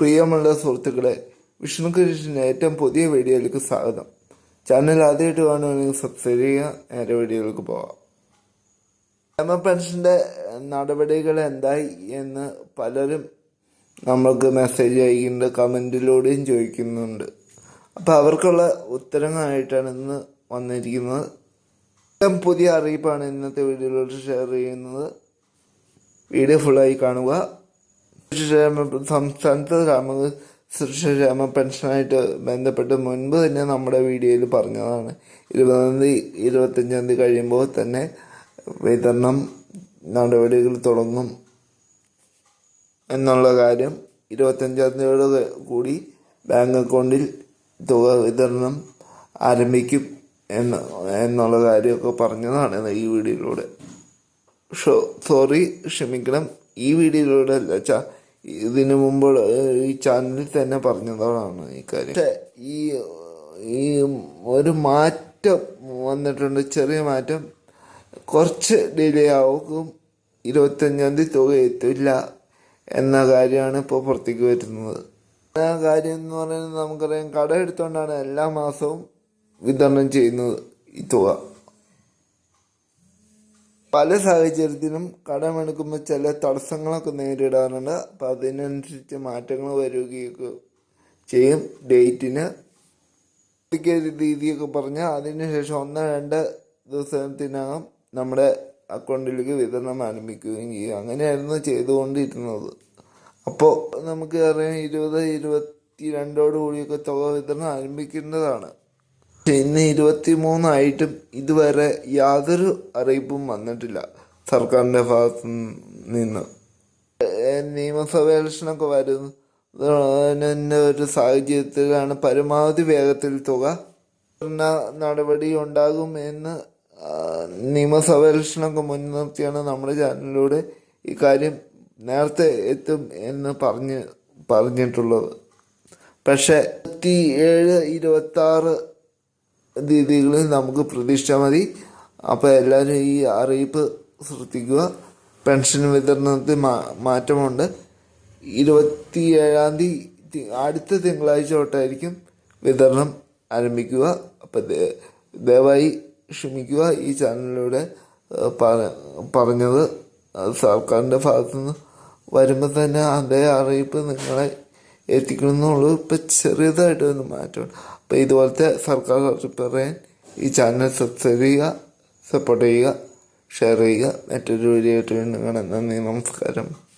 പ്രിയമുള്ള സുഹൃത്തുക്കളെ വിഷ്ണു കൃഷ്ണന്റെ ഏറ്റവും പുതിയ വീഡിയോയിലേക്ക് സ്വാഗതം. ചാനൽ ആദ്യമായിട്ട് കാണുകയാണെങ്കിൽ സബ്സ്ക്രൈബ് ചെയ്യുക നേരെ വീഡിയോയിലേക്ക് പോവാം എ പെൻഷന്റെ നടപടികൾ എന്തായി എന്ന് പലരും നമ്മൾക്ക് മെസ്സേജ് അയക്കുന്നുണ്ട് കമന്റിലൂടെയും ചോദിക്കുന്നുണ്ട്. അപ്പോൾ അവർക്കുള്ള ഉത്തരങ്ങളായിട്ടാണ് ഇന്ന് വന്നിരിക്കുന്നത്. ഏറ്റവും പുതിയ അറിയിപ്പാണ് ഇന്നത്തെ വീഡിയോയിലോട്ട് ഷെയർ ചെയ്യുന്നത്. വീഡിയോ ഫുള്ളായി കാണുക. ക്ഷേമ സംസ്ഥാനത്ത് ഗ്രാമ ക്ഷേമ പെൻഷനായിട്ട് ബന്ധപ്പെട്ട് മുൻപ് തന്നെ നമ്മുടെ വീഡിയോയിൽ പറഞ്ഞതാണ്. ഇരുപതാം തീയതി ഇരുപത്തഞ്ചാം തീയതി കഴിയുമ്പോൾ തന്നെ വിതരണം നടപടികൾ തുടങ്ങും എന്നുള്ള കാര്യം ഇരുപത്തഞ്ചാം തീയതിയോട് കൂടി ബാങ്ക് അക്കൗണ്ടിൽ തുക വിതരണം ആരംഭിക്കും എന്ന് എന്നുള്ള കാര്യമൊക്കെ പറഞ്ഞതാണ് ഈ വീഡിയോയിലൂടെ. ഷോ സോറി ക്ഷമിക്കണം. ഈ വീഡിയോയിലൂടെ അല്ല ചാ ഇതിനു മുമ്പ് ഈ ചാനലിൽ തന്നെ പറഞ്ഞതാണ് ഈ കാര്യം. ഈ ഈ ഒരു മാറ്റം വന്നിട്ടുണ്ട് ചെറിയ മാറ്റം. കുറച്ച് ഡിലേ ആവും ഇരുപത്തഞ്ചാം തീയതി തുക എത്തില്ല എന്ന കാര്യമാണ് ഇപ്പോൾ പുറത്തേക്ക് വരുന്നത്. ആ കാര്യം എന്ന് പറയുന്നത് നമുക്കറിയാം കട എടുത്തുകൊണ്ടാണ് എല്ലാ മാസവും വിതരണം ചെയ്യുന്നത് ഈ തുക. പല സാഹചര്യത്തിലും കടമെടുക്കുമ്പോൾ ചില തടസ്സങ്ങളൊക്കെ നേരിടാറുണ്ട് അപ്പം അതിനനുസരിച്ച് മാറ്റങ്ങൾ വരികയൊക്കെ ചെയ്യും. ഡേറ്റിന് രീതിയൊക്കെ പറഞ്ഞാൽ അതിനുശേഷം ഒന്ന് രണ്ട് ദിവസത്തിനകം നമ്മുടെ അക്കൗണ്ടിലേക്ക് വിതരണം ആരംഭിക്കുകയും ചെയ്യും. അങ്ങനെയായിരുന്നു ചെയ്തുകൊണ്ടിരുന്നത്. അപ്പോൾ നമുക്ക് അറിയാം ഇരുപത് ഇരുപത്തി രണ്ടോടുകൂടിയൊക്കെ തുക വിതരണം ആരംഭിക്കേണ്ടതാണ് പക്ഷെ ഇന്ന് ഇരുപത്തി മൂന്നായിട്ടും ഇതുവരെ യാതൊരു അറിയിപ്പും വന്നിട്ടില്ല സർക്കാരിന്റെ ഭാഗത്തു നിന്ന് നിയമസഭ ഇലക്ഷനൊക്കെ വരുന്ന ഒരു സാഹചര്യത്തിലാണ് പരമാവധി വേഗത്തിൽ തുക നടപടി ഉണ്ടാകും എന്ന് നിയമസഭ ഇലക്ഷനൊക്കെ മുൻനിർത്തിയാണ് നമ്മുടെ ചാനലിലൂടെ ഈ കാര്യം നേരത്തെ എത്തും എന്ന് പറഞ്ഞ് പറഞ്ഞിട്ടുള്ളത്. പക്ഷേ ഇരുപത്തി ഏഴ് ഇരുപത്തി ആറ് തീയതികളിൽ നമുക്ക് പ്രതീക്ഷിച്ചാൽ മതി. അപ്പോൾ എല്ലാവരും ഈ അറിയിപ്പ് ശ്രദ്ധിക്കുക. പെൻഷൻ വിതരണത്തിൽ മാ മാറ്റമുണ്ട്. ഇരുപത്തി ഏഴാം തീയതി അടുത്ത തിങ്കളാഴ്ച തൊട്ടായിരിക്കും വിതരണം ആരംഭിക്കുക. അപ്പം ദയവായി ക്ഷമിക്കുക. ഈ ചാനലിലൂടെ പറഞ്ഞത് സർക്കാരിന്റെ ഭാഗത്തുനിന്ന് വരുമ്പോൾ തന്നെ അതേ അറിയിപ്പ് നിങ്ങളെ എത്തിക്കണമെന്നുള്ളൂ ഇപ്പം ചെറിയതായിട്ട് ഒന്ന് മാറ്റമുണ്ട് അപ്പോൾ ഇതുപോലത്തെ സർക്കാർ പറയാൻ ഈ ചാനൽ സബ്സ്ക്രൈബ് ചെയ്യുക സപ്പോർട്ട് ചെയ്യുക ഷെയർ ചെയ്യുക മറ്റൊരു വീഡിയോ ആയിട്ട് വീണ്ടും കാണാം. നന്ദി നമസ്കാരം.